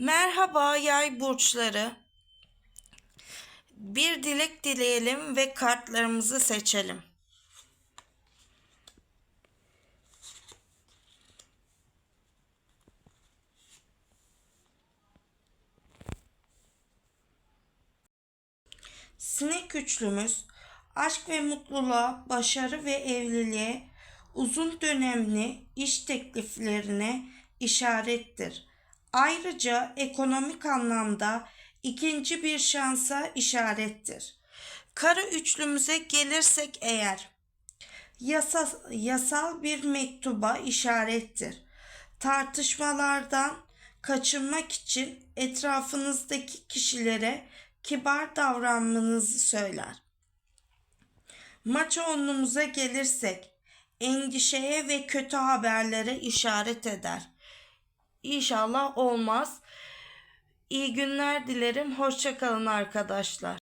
Merhaba yay burçları. Bir dilek dileyelim ve kartlarımızı seçelim. Sinek üçlümüz aşk ve mutluluğa, başarı ve evliliğe, uzun dönemli iş tekliflerine işarettir. Ayrıca ekonomik anlamda ikinci bir şansa işarettir. Kara üçlümüze gelirsek eğer yasa, yasal bir mektuba işarettir. Tartışmalardan kaçınmak için etrafınızdaki kişilere kibar davranmanızı söyler. Maç onlumuza gelirsek endişeye ve kötü haberlere işaret eder. İnşallah olmaz. İyi günler dilerim. Hoşçakalın arkadaşlar.